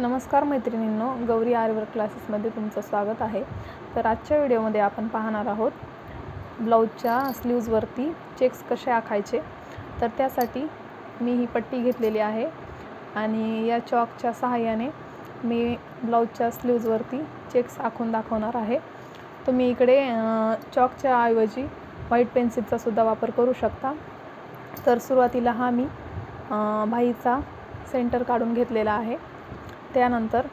नमस्कार मैत्रिणींनो गौरी आर्यवर क्लासेसमध्ये तुमचं स्वागत आहे. तर आजच्या व्हिडिओमध्ये आपण पाहणार आहोत ब्लाऊजच्या स्लीव्जवरती चेक्स कसे आखायचे. तर त्यासाठी मी ही पट्टी घेतलेली आहे आणि या चॉकच्या सहाय्याने मी ब्लाऊजच्या स्लीव्जवरती चेक्स आखून दाखवणार आहे. तुम्ही इकडे चॉकच्या ऐवजी व्हाईट पेन्सिलचा सुद्धा वापर करू शकता. तर सुरुवातीला हा मी भाईचा सेंटर काढून घेतलेला आहे. त्यानंतर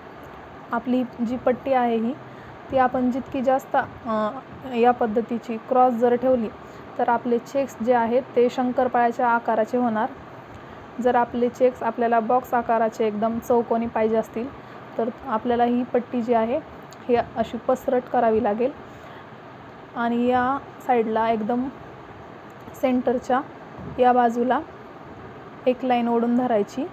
आपली जी पट्टी आहे ही ती आपण जितकी जास्त या पद्धतीची क्रॉस जर ठेवली तर आपले चेक्स जे आहेत ते शंकरपाळ्याच्या आकाराचे होणार. जर आपले चेक्स आपल्याला बॉक्स आकाराचे एकदम चौकोनी पाहिजे असतील तर आपल्याला ही पट्टी जी आहे ही अशी पसरट करावी लागेल. आणि या साईडला एकदम सेंटरच्या या बाजूला एक लाईन ओढून धरायची.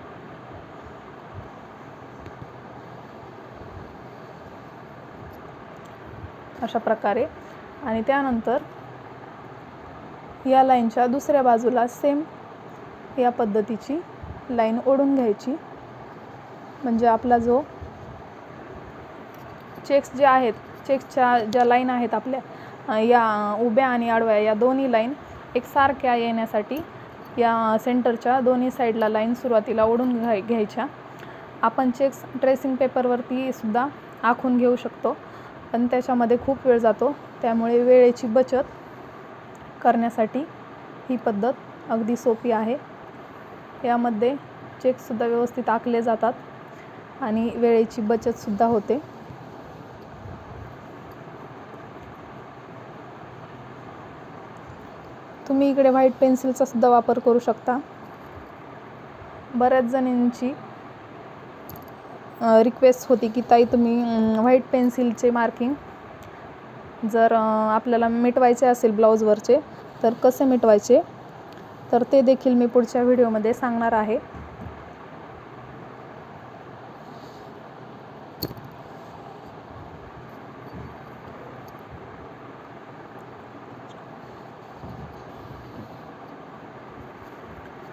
अशा प्रकारे. आणि त्यानंतर या लाईनच्या दुसऱ्या बाजूला सेम या पद्धतीची लाईन ओढून घ्यायची. म्हणजे आपला जो चेक्स जे आहेत चेक्सच्या ज्या लाईन आहेत आपल्या या उभ्या आणि आडव्या या दोन्ही लाईन एकसारख्या येण्यासाठी या सेंटरच्या दोन्ही साईडला लाईन सुरुवातीला ओढून घ्याय घ्यायच्या. आपण चेक्स ट्रेसिंग पेपरवरती सुद्धा आखून घेऊ शकतो. पण त्याच्यामध्ये खूप वेळ जातो. त्यामुळे वेळेची बचत करण्यासाठी ही पद्धत अगदी सोपी आहे. यामध्ये चेकसुद्धा व्यवस्थित आखले जातात आणि वेळेची बचतसुद्धा होते. तुम्ही इकडे व्हाईट पेन्सिलचा सुद्धा वापर करू शकता. बऱ्याच जणींची रिक्वेस्ट होती की ताई तुम्ही व्हाईट पेन्सिलचे मार्किंग जर आपल्याला मिटवायचे असेल ब्लाऊजवरचे तर कसे मिटवायचे? तर ते देखील मी पुढच्या व्हिडिओमध्ये सांगणार आहे.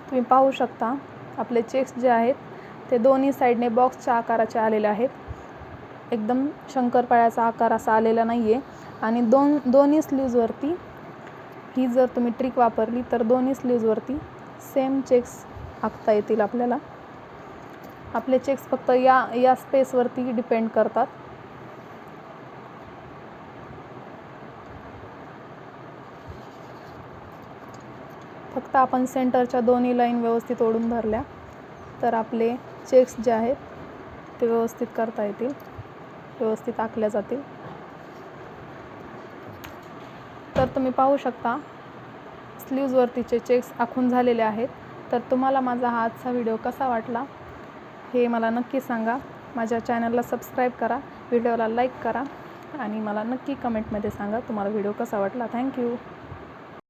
तुम्ही पाहू शकता आपले चेक्स जे आहेत ते दोन्ही साईडने बॉक्सच्या आकाराचे आलेले आहेत. एकदम शंकरपाळ्याचा आकार असा आलेला नाही आहे आणि दोन दोन्ही स्लीव्जवरती ही जर तुम्ही ट्रिक वापरली तर दोन्ही स्लीव्जवरती सेम चेक्स आखता येतील आपल्याला. आपले चेक्स फक्त या या स्पेसवरती डिपेंड करतात. फक्त आपण सेंटरच्या दोन्ही लाईन व्यवस्थित ओढून धरल्या तर आपले चेक्स जे आहेत ते व्यवस्थित करता येतील. व्यवस्थित आखल्या जातील. तर तुम्ही पाहू शकता स्लीव्जवरतीचे चेक्स आखून झालेले आहेत तर तुम्हाला माझा हा आजचा व्हिडिओ कसा वाटला हे मला नक्की सांगा. माझ्या चॅनलला सबस्क्राईब करा व्हिडिओला लाईक करा आणि मला नक्की कमेंटमध्ये सांगा तुम्हाला व्हिडिओ कसा वाटला. थँक्यू